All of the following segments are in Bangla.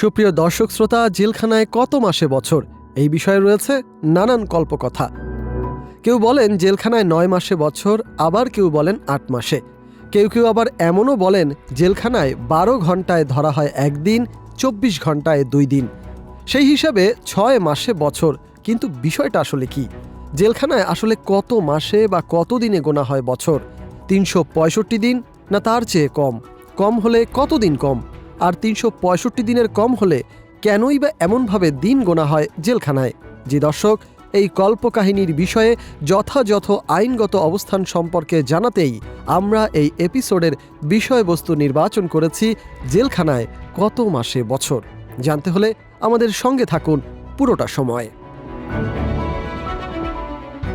সুপ্রিয় দর্শক শ্রোতা, জেলখানায় কত মাসে বছর? এই বিষয়ে রয়েছে নানান কল্পকথা। কেউ বলেন জেলখানায় নয় মাসে বছর, আবার কেউ বলেন আট মাসে। কেউ কেউ আবার এমনও বলেন জেলখানায় বারো ঘন্টায় ধরা হয় একদিন, চব্বিশ ঘন্টায় দুই দিন। সেই হিসাবে ছয় মাসে বছর, কিন্তু বিষয়টা আসলে কি? জেলখানায় আসলে কত মাসে বা কত দিনে গোনা হয় বছর? তিনশো পঁয়ষট্টি দিন না তার চেয়ে কম? কম হলে কত দিন কম? আর তিনশো পঁয়ষট্টি দিনের কম হলে কেনই বা এমনভাবে দিন গোনা হয় জেলখানায়? যে দর্শক, এই কল্পকাহিনীর বিষয়ে যথাযথ আইনগত অবস্থান সম্পর্কে জানাতেই আমরা এই এপিসোডের বিষয়বস্তু নির্বাচন করেছি জেলখানায় কত মাসে বছর? জানতে হলে আমাদের সঙ্গে থাকুন পুরোটা সময়।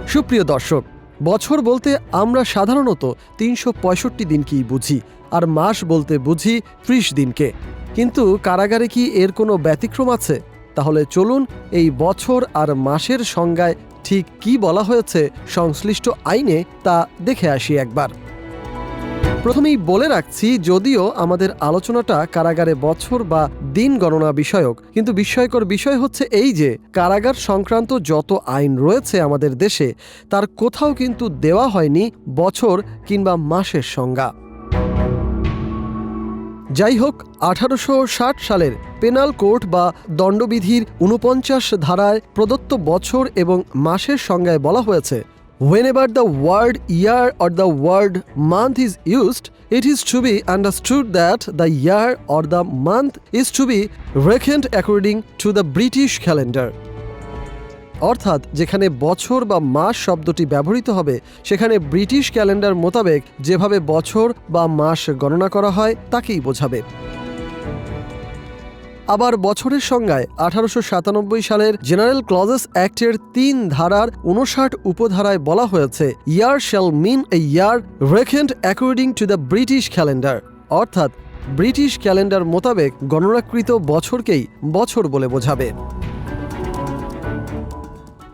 সুপ্রিয় দর্শক বছর বলতে আমরা সাধারণত তিনশো পঁয়ষট্টি দিনকেই বুঝি, আর মাস বলতে বুঝি ত্রিশ দিনকে। কিন্তু কারাগারে কি এর কোনো ব্যতিক্রম আছে? তাহলে চলুন এই বছর আর মাসের সংজ্ঞায় ঠিক কি বলা হয়েছে সংশ্লিষ্ট আইনে তা দেখে আসি একবার। প্রথমেই বলে রাখছি, যদিও আমাদের আলোচনাটা কারাগারে বছর বা দিন গণনা বিষয়ক, কিন্তু বিস্ময়কর বিষয় হচ্ছে এই যে, কারাগার সংক্রান্ত যত আইন রয়েছে আমাদের দেশে, তার কোথাও কিন্তু দেওয়া হয়নি বছর কিংবা মাসের সংজ্ঞা। যাই হোক, আঠারোশো ষাট সালের পেনাল কোর্ট বা দণ্ডবিধির উনপঞ্চাশ ধারায় প্রদত্ত বছর এবং মাসের সংজ্ঞায় বলা হয়েছে Whenever the word year or the word month is used, it is to be understood that the year or the month is to be reckoned according to the British calendar. অর্থাৎ যেখানে বছর বা মাস শব্দটি ব্যবহৃত হবে সেখানে ব্রিটিশ ক্যালেন্ডার মোতাবেক যেভাবে বছর বা মাস গণনা করা হয় তাকেই বোঝাবে আবার বছরের সংজ্ঞায় আঠারোশো সাতানব্বই সালের জেনারেল ক্লজেস অ্যাক্টের তিন ধারার উনষাট উপধারায় বলা হয়েছে year shall mean a year reckoned according to the British calendar অর্থাৎ, ব্রিটিশ ক্যালেন্ডার মোতাবেক গণনাকৃত বছরকেই বছর বলে বোঝাবে।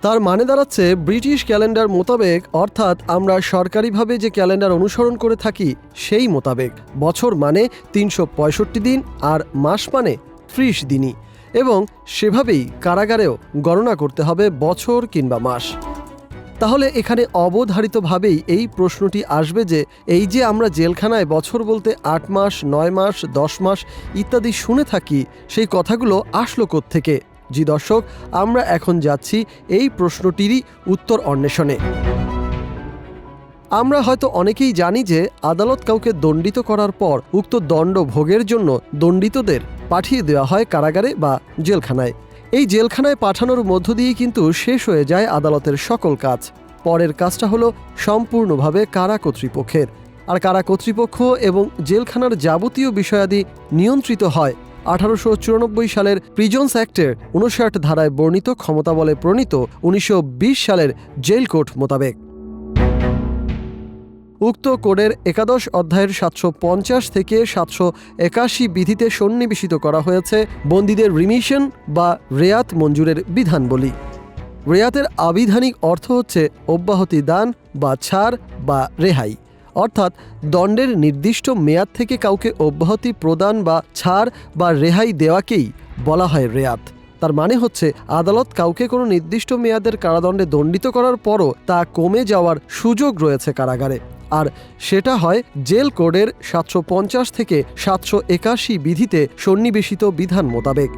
তার মানে দাঁড়াচ্ছে, ব্রিটিশ ক্যালেন্ডার মোতাবেক, অর্থাৎ আমরা সরকারিভাবে যে ক্যালেন্ডার অনুসরণ করে থাকি, সেই মোতাবেক। বছর মানে তিনশো পঁয়ষট্টি দিন আর মাস মানে ত্রিশ দিনই এবং সেভাবেই কারাগারেও গণনা করতে হবে বছর কিংবা মাস। তাহলে এখানে অবধারিতভাবেই এই প্রশ্নটি আসবে যে এই যে আমরা জেলখানায় বছর বলতে আট মাস, নয় মাস, দশ মাস ইত্যাদি শুনে থাকি, সেই কথাগুলো আসলো থেকে জি দর্শক, আমরা এখন যাচ্ছি এই প্রশ্নটিরই উত্তর অন্বেষণে। আমরা হয়তো অনেকেই জানি যে আদালত কাউকে দণ্ডিত করার পর উক্ত দণ্ড ভোগের জন্য দণ্ডিতদের পাঠিয়ে দেওয়া হয় কারাগারে বা জেলখানায়। এই জেলখানায় পাঠানোর মধ্য দিয়েই কিন্তু শেষ হয়ে যায় আদালতের সকল কাজ। পরের কাজটা হলো সম্পূর্ণভাবে কারা কর্তৃপক্ষের। আর কারা কর্তৃপক্ষ এবং জেলখানার যাবতীয় বিষয়াদি নিয়ন্ত্রিত হয় আঠারোশো চুরানব্বই সালের প্রিজন্স অ্যাক্টের উনষাট ধারায় বর্ণিত ক্ষমতা বলে প্রণীত উনিশশো বিশ সালের জেল কোড মোতাবেক। উক্ত কোডের একাদশ অধ্যায়ের সাতশো পঞ্চাশ থেকে সাতশো একাশি বিধিতে সন্নিবেশিত করা হয়েছে বন্দীদের রিমিশন বা রেয়াত মঞ্জুরের বিধান বলি। রেয়াতের আবিধানিক অর্থ হচ্ছে অব্যাহতি দান বা ছাড় বা রেহাই। অর্থাৎ দণ্ডের নির্দিষ্ট মেয়াদ থেকে কাউকে অব্যাহতি প্রদান বা ছাড় বা রেহাই দেওয়াকেই বলা হয় রেয়াত। তার মানে হচ্ছে আদালত কাউকে কোনো নির্দিষ্ট মেয়াদের কারাদণ্ডে দণ্ডিত করার পরও তা কমে যাওয়ার সুযোগ রয়েছে কারাগারে। আর সেটা হয় জেল কোডের সাতশো পঞ্চাশ থেকে সাতশো একাশি বিধিতে সন্নিবেশিত বিধান মোতাবেক।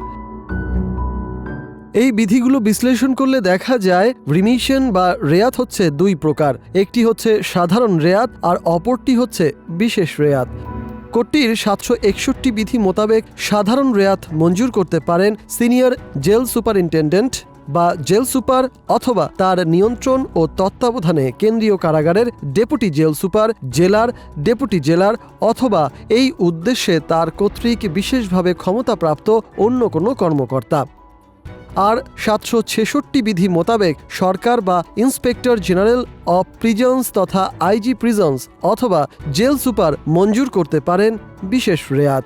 এই বিধিগুলো বিশ্লেষণ করলে দেখা যায় রিমিশন বা রেয়াত হচ্ছে দুই প্রকার, একটি হচ্ছে সাধারণ রেয়াত আর অপরটি হচ্ছে বিশেষ রেয়াত। কোর্টটির সাতশো একষট্টি বিধি মোতাবেক সাধারণ রেয়াত মঞ্জুর করতে পারেন সিনিয়র জেল সুপারিনটেন্ডেন্ট বা জেল সুপার অথবা তার নিয়ন্ত্রণ ও তত্ত্বাবধানে কেন্দ্রীয় কারাগারের deputy jail super, jailer deputy jailer অথবা এই উদ্দেশ্যে তার কর্তৃক বিশেষভাবে ক্ষমতাপ্রাপ্ত অন্য কোনো কর্মকর্তা। আর সাতশো ছেষট্টি বিধি মোতাবেক সরকার বা ইন্সপেক্টর জেনারেল অফ প্রিজন্স তথা আইজি প্রিজন্স অথবা জেল সুপার মঞ্জুর করতে পারেন বিশেষ রেয়াত।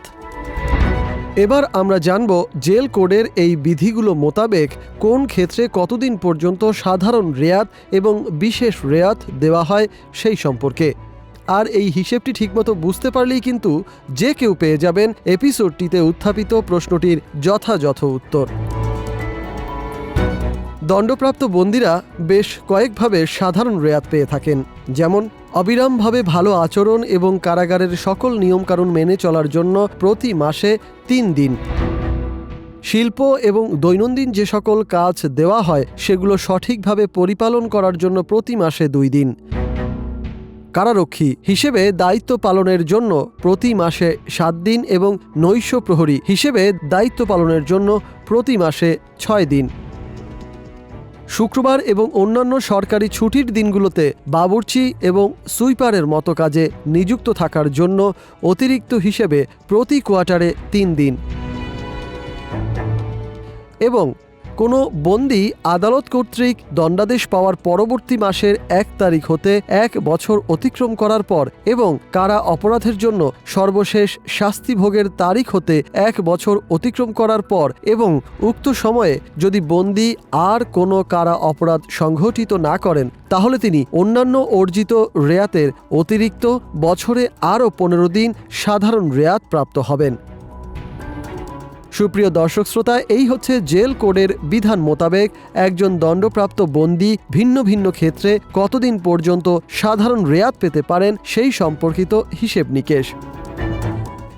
এবার আমরা জানব জেল কোডের এই বিধিগুলো মোতাবেক কোন ক্ষেত্রে কতদিন পর্যন্ত সাধারণ রেয়াত এবং বিশেষ রেয়াত দেওয়া হয় সেই সম্পর্কে। আর এই হিসেবটি ঠিকমতো বুঝতে পারলেই কিন্তু যে কেউ পেয়ে যাবেন এপিসোডটিতে উত্থাপিত প্রশ্নটির যথাযথ উত্তর। দণ্ডপ্রাপ্ত বন্দীরা বেশ কয়েকভাবে সাধারণ রেয়াত পেয়ে থাকেন, যেমন অবিরামভাবে ভালো আচরণ এবং কারাগারের সকল নিয়মকানুন মেনে চলার জন্য প্রতি মাসে তিন দিন। শিল্প এবং দৈনন্দিন যে সকল কাজ দেওয়া হয়, সেগুলো সঠিকভাবে পরিপালন করার জন্য প্রতি মাসে দুই দিন। কারারক্ষী হিসেবে দায়িত্ব পালনের জন্য প্রতি মাসে সাত দিন এবং নৈশ প্রহরী হিসেবে দায়িত্ব পালনের জন্য প্রতি মাসে ছয় দিন। শুক্রবার এবং অন্যান্য সরকারি ছুটির দিনগুলোতে বাবুর্চি এবং সুইপারের মতো কাজে নিযুক্ত থাকার জন্য অতিরিক্ত হিসেবে প্রতি কোয়ার্টারে তিন দিন। এবং কোনো বন্দি আদালত কর্তৃক দণ্ডাদেশ পাওয়ার পরবর্তী মাসের এক তারিখ হতে এক বছর অতিক্রম করার পর এবং কারা অপরাধের জন্য সর্বশেষ শাস্তি ভোগের তারিখ হতে এক বছর অতিক্রম করার পর এবং উক্ত সময়ে যদি বন্দি আর কোনো কারা অপরাধ সংঘটিত না করেন, তাহলে তিনি অন্যান্য অর্জিত রেয়াতের অতিরিক্ত বছরে আরও পনেরো দিন সাধারণ রেয়াত প্রাপ্ত হবেন। সুপ্রিয় দর্শক শ্রোতা, এই হচ্ছে জেল কোডের বিধান মোতাবেক একজন দণ্ডপ্রাপ্ত বন্দী ভিন্ন ভিন্ন ক্ষেত্রে কতদিন পর্যন্ত সাধারণ রেয়াত পেতে পারেন সেই সম্পর্কিত হিসেব নিকেশ।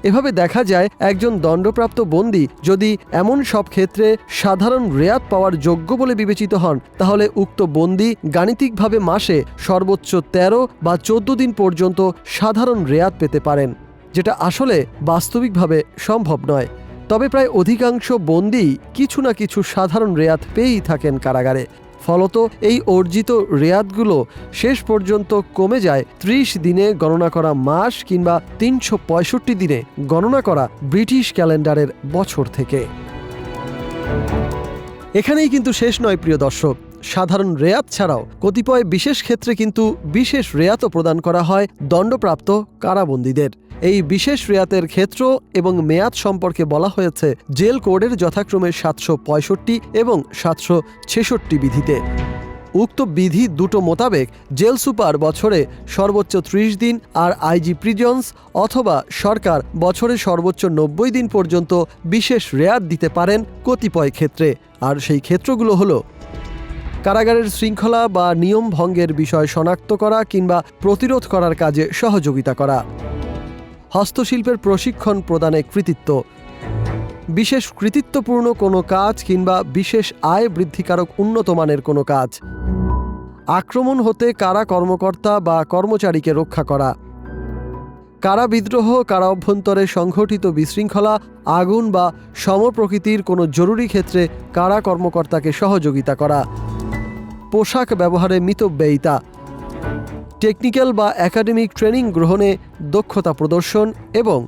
এভাবে দেখা যায়, একজন দণ্ডপ্রাপ্ত বন্দী যদি এমন সব ক্ষেত্রে সাধারণ রেয়াত পাওয়ার যোগ্য বলে বিবেচিত হন, তাহলে উক্ত বন্দী গাণিতিকভাবে মাসে সর্বোচ্চ ১৩ বা চোদ্দ দিন পর্যন্ত সাধারণ রেয়াত পেতে পারেন, যেটা আসলে বাস্তবিকভাবে সম্ভব নয়। তবে প্রায় অধিকাংশ বন্দী কিছু না কিছু সাধারণ রেয়াত পেয়েই থাকেন কারাগারে। ফলত এই অর্জিত রেয়াতগুলো শেষ পর্যন্ত কমে যায় ত্রিশ দিনে গণনা করা মাস কিংবা তিনশো পঁয়ষট্টি দিনে গণনা করা ব্রিটিশ ক্যালেন্ডারের বছর থেকে। এখানেই কিন্তু শেষ নয় প্রিয় দর্শক। সাধারণ রেয়াত ছাড়াও কতিপয় বিশেষ ক্ষেত্রে কিন্তু বিশেষ রেয়াতও প্রদান করা হয় দণ্ডপ্রাপ্ত কারাবন্দীদের। এই বিশেষ রেয়াতের ক্ষেত্র এবং মেয়াদ সম্পর্কে বলা হয়েছে জেল কোডের যথাক্রমে সাতশো পঁয়ষট্টি এবং সাতশো ছেষট্টি বিধিতে। উক্ত বিধি দুটো মোতাবেক জেল সুপার বছরে সর্বোচ্চ ত্রিশ দিন আর আইজি প্রিজন্স অথবা সরকার বছরে সর্বোচ্চ নব্বই দিন পর্যন্ত বিশেষ রেয়াত দিতে পারেন কতিপয় ক্ষেত্রে। আর সেই ক্ষেত্রগুলো হলো কারাগারের শৃঙ্খলা বা নিয়ম ভঙ্গের বিষয় শনাক্ত করা কিংবা প্রতিরোধ করার কাজে সহযোগিতা করা। হস্তশিল্পের প্রশিক্ষণ প্রদানে কৃতিত্ব। বিশেষ কৃতিত্বপূর্ণ কোনো কাজ কিংবা বিশেষ আয় বৃদ্ধিকারক উন্নত মানের কোনো কাজ। আক্রমণ হতে কারা কর্মকর্তা বা কর্মচারীকে রক্ষা করা। কারা বিদ্রোহ, কারা অভ্যন্তরে সংঘটিত বিশৃঙ্খলা, আগুন বা সমপ্রকৃতির কোনো জরুরি ক্ষেত্রে কারা কর্মকর্তাকে সহযোগিতা করা। পোশাক ব্যবহারে মিতব্যয়িতা। টেকনিক্যাল বা একাডেমিক ট্রেনিং গ্রহণে দক্ষতা প্রদর্শন এবং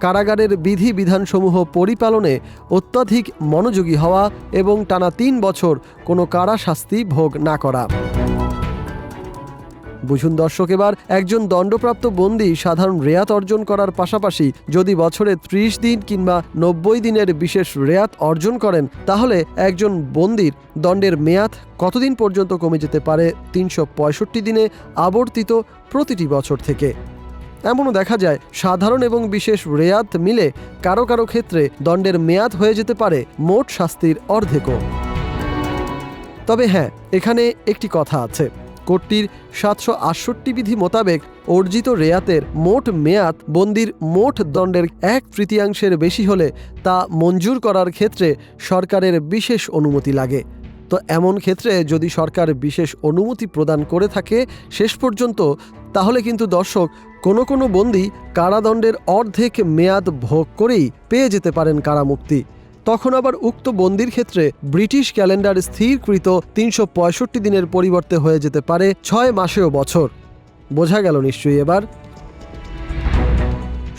কারাগারের বিধি বিধানসমূহ পরিপালনে অত্যাধিক মনোযোগী হওয়া এবং টানা তিন বছর কোনো কারা শাস্তি ভোগ না করা। বুঝুন দর্শক, এবার একজন দণ্ডপ্রাপ্ত বন্দী সাধারণ রেয়াত অর্জন করার পাশাপাশি যদি বছরে ত্রিশ দিন কিংবা নব্বই দিনের বিশেষ রেয়াত অর্জন করেন, তাহলে একজন বন্দির দণ্ডের মেয়াদ কতদিন পর্যন্ত কমে যেতে পারে? তিনশো পঁয়ষট্টি দিনে আবর্তিত প্রতিটি বছর থেকে। এমনও দেখা যায়, সাধারণ এবং বিশেষ রেয়াত মিলে কারও কারও ক্ষেত্রে দণ্ডের মেয়াদ হয়ে যেতে পারে মোট শাস্তির অর্ধেকও। তবে হ্যাঁ এখানে একটি কথা আছে। কোর্টটির সাতশো আটষট্টি বিধি মোতাবেক অর্জিত রেয়াতের মোট মেয়াদ বন্দির মোট দণ্ডের এক তৃতীয়াংশের বেশি হলে তা মঞ্জুর করার ক্ষেত্রে সরকারের বিশেষ অনুমতি লাগে। তো এমন ক্ষেত্রে যদি সরকার বিশেষ অনুমতি প্রদান করে থাকে শেষ পর্যন্ত, তাহলে কিন্তু দর্শক কোনো কোনো বন্দি কারাদণ্ডের অর্ধেক মেয়াদ ভোগ করেই পেয়ে যেতে পারেন কারামুক্তি। তখন আবার উক্ত বন্দির ক্ষেত্রে ব্রিটিশ ক্যালেন্ডার স্থিরকৃত তিনশো পঁয়ষট্টি দিনের পরিবর্তে হয়ে যেতে পারে ছয় মাসেও বছর। বোঝা গেল নিশ্চয়ই এবার।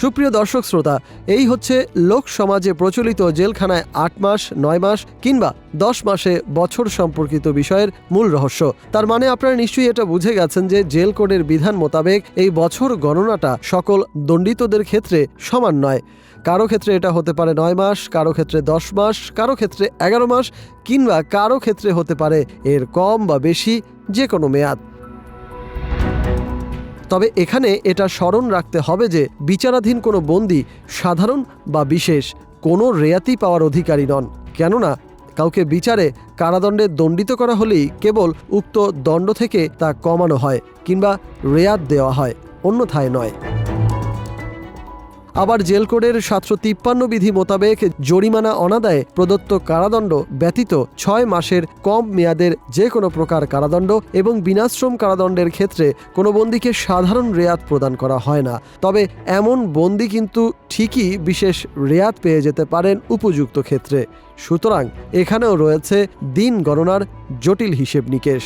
সুপ্রিয় দর্শক শ্রোতা, এই হচ্ছে লোক সমাজে প্রচলিত জেলখানায় আট মাস, নয় মাস কিংবা দশ মাসে বছর সম্পর্কিত বিষয়ের মূল রহস্য। তার মানে আপনারা নিশ্চয়ই এটা বুঝে গেছেন যে জেল কোডের বিধান মোতাবেক এই বছর গণনাটা সকল দণ্ডিতদের ক্ষেত্রে সমান নয়। কারও ক্ষেত্রে এটা হতে পারে নয় মাস, কারও ক্ষেত্রে দশ মাস, কারও ক্ষেত্রে এগারো মাস কিংবা কারও ক্ষেত্রে হতে পারে এর কম বা বেশি যে কোনো মেয়াদ। তবে এখানে এটা স্মরণ রাখতে হবে যে বিচারাধীন কোনো বন্দি সাধারণ বা বিশেষ কোনো রেয়াতি পাওয়ার অধিকারী নন। কেননা কাউকে বিচারে কারাদণ্ডে দণ্ডিত করা হলেই কেবল উক্ত দণ্ড থেকে তা কমানো হয় কিংবা রেয়াত দেওয়া হয়, অন্যথায় নয়। আবার জেল কোডের সাতশো তিপ্পান্ন বিধি মোতাবেক জরিমানা অনাদায়ে প্রদত্ত কারাদণ্ড ব্যতীত ছয় মাসের কম মেয়াদের যে কোনো প্রকার কারাদণ্ড এবং বিনাশ্রম কারাদণ্ডের ক্ষেত্রে কোনো বন্দীকে সাধারণ রেয়াত প্রদান করা হয় না। তবে এমন বন্দী কিন্তু ঠিকই বিশেষ রেয়াত পেয়ে যেতে পারেন উপযুক্ত ক্ষেত্রে। সুতরাং এখানেও রয়েছে দিন গণনার জটিল হিসেব নিকেশ।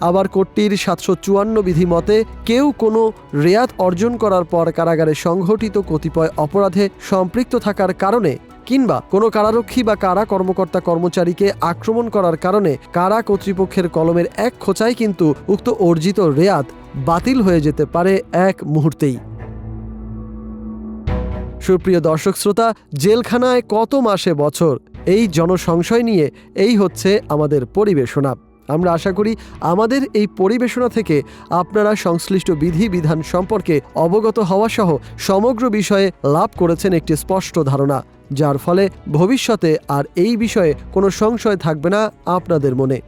আবার কোটটির সাতশো চুয়ান্ন বিধি মতে কেউ কোনো রেয়াত অর্জন করার পর কারাগারে সংঘটিত কতিপয় অপরাধে সম্পৃক্ত থাকার কারণে কিংবা কোনো কারারক্ষী বা কারা কর্মকর্তা কর্মচারীকে আক্রমণ করার কারণে কারা কর্তৃপক্ষের কলমের এক খোঁচায় কিন্তু উক্ত অর্জিত রেয়াত বাতিল হয়ে যেতে পারে এক মুহূর্তেই। সুপ্রিয় দর্শক শ্রোতা, জেলখানায় কত মাসে বছর? এই জনসংশয় নিয়ে এই হচ্ছে আমাদের পরিবেশনা। আমরা আশা করি আমাদের এই পরিবেশনা থেকে আপনারা সংশ্লিষ্ট বিধি বিধান সম্পর্কে অবগত হওয়া সহ সমগ্র বিষয়ে লাভ করেছেন একটি স্পষ্ট ধারণা, যার ফলে ভবিষ্যতে আর এই বিষয়ে কোনো সংশয় থাকবে না আপনাদের মনে।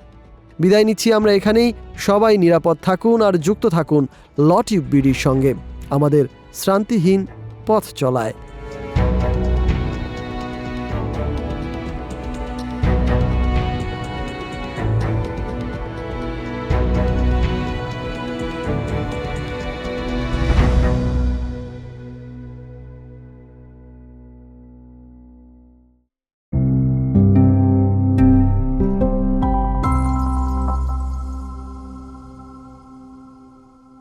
বিদায় নিচ্ছি আমরা এখানেই। সবাই নিরাপদ থাকুন আর যুক্ত থাকুন লটিউব বিডির সঙ্গে। আমাদের শ্রান্তিহীন পথ চলায়।